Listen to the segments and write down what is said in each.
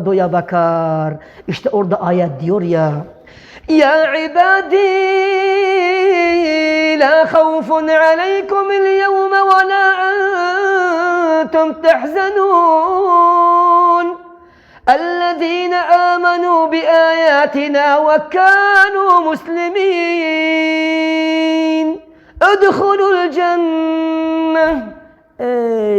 يا بكر اشت اورد آيات ديور يا؟ يا عبادي لا خوف عليكم اليوم ولا أنتم تحزنون. الذين آمنوا بآياتنا وكانوا مسلمين. ادخلوا الجنة.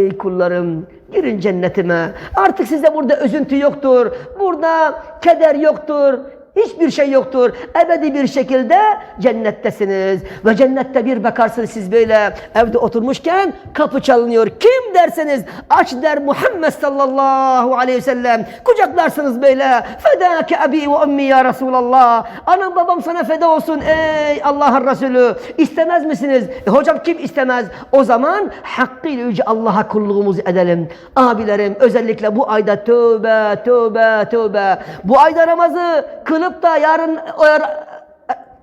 Ey kullarım girin cennetime. Artık size burada üzüntü yoktur. Burada keder yoktur. Hiçbir şey yoktur. Ebedi bir şekilde cennettesiniz. Ve cennette bir bakarsınız siz böyle evde oturmuşken kapı çalınıyor. Kim derseniz aç der Muhammed sallallahu aleyhi ve sellem. Kucaklarsınız böyle. Fedâke abi ve ummi ya Resulallah. Anam babam sana feda olsun ey Allah'ın Resulü. İstemez misiniz? E, hocam kim istemez? O zaman hakkıyla yüce Allah'a kulluğumuzu edelim. Abilerim özellikle bu ayda tövbe tövbe tövbe. Bu ayda namazı kılıp da yarın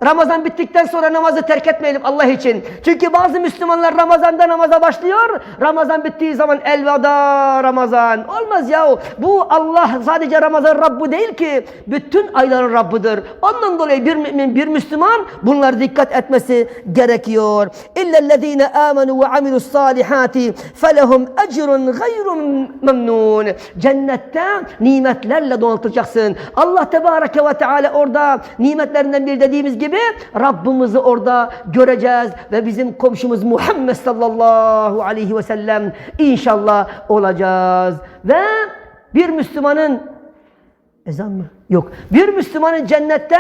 Ramazan bittikten sonra namazı terk etmeyelim Allah için. Çünkü bazı Müslümanlar Ramazan'da namaza başlıyor. Ramazan bittiği zaman elveda Ramazan. Olmaz ya. Bu Allah sadece Ramazan Rabbu değil ki. Bütün ayların Rabbudur. Ondan dolayı bir mümin, bir Müslüman bunlara dikkat etmesi gerekiyor. İllellezine amenu ve amilus salihati felehum ecrun gayrun memnun. Cennette nimetlerle donatılacaksın. Allah Tebareke ve Teala orada nimetlerinden bir dediğimiz gibi Rabbimizi orada göreceğiz ve bizim komşumuz Muhammed sallallahu aleyhi ve sellem inşallah olacağız. Ve bir Müslümanın ezan mı? Yok. Bir Müslümanın cennette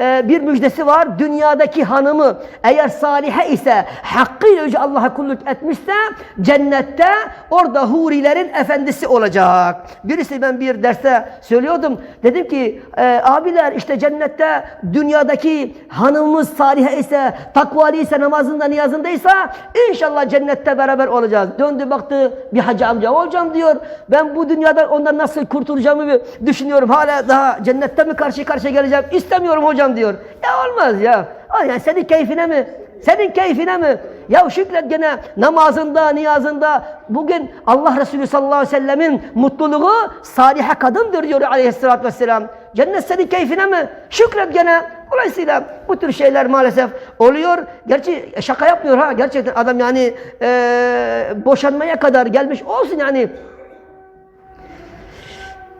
e, bir müjdesi var. Dünyadaki hanımı eğer salihe ise hakkıyla yüce Allah'a kulluk etmişse cennette orada hurilerin efendisi olacak. Birisi ben bir derste söylüyordum. Dedim ki e, abiler işte cennette dünyadaki hanımımız salihe ise takvali ise namazında niyazındaysa inşallah cennette beraber olacağız. Döndü baktı bir hacı amca hocam diyor ben bu dünyada ondan nasıl kurtulacağımı düşünüyorum. Hala daha cennette mi karşı karşıya geleceğim istemiyorum hocam diyor. Ya olmaz ya. Ay ya senin keyfine mi? Senin keyfine mi? Ya şükret gene namazında, niyazında. Bugün Allah Resulü sallallahu aleyhi ve sellemin mutluluğu salihe kadındır diyor aleyhissalatü vesselam. Cennet senin keyfine mi? Şükret gene. Dolayısıyla bu tür şeyler maalesef oluyor. Gerçi şaka yapmıyor ha. Gerçekten adam yani eee boşanmaya kadar gelmiş olsun yani.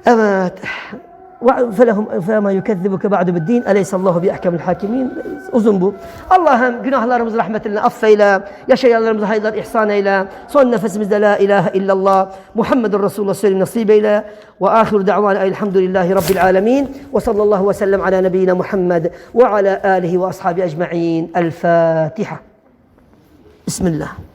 Evet. فلهم فما يكذبك بعد بالدين أليس الله بأحكم الحاكمين؟ أزنب اللهم هم جناه الله رمز رحمة لنا أف إلى يا شيء الله رمز هيدا إحسان إلى صن نفس مزد لا إله إلا الله محمد الرسول الله عليه وسلم إلى وآخر دعوانا أي الحمد لله رب العالمين وصلى الله وسلم على نبينا محمد وعلى آله وأصحابه أجمعين. الفاتحة. بسم الله.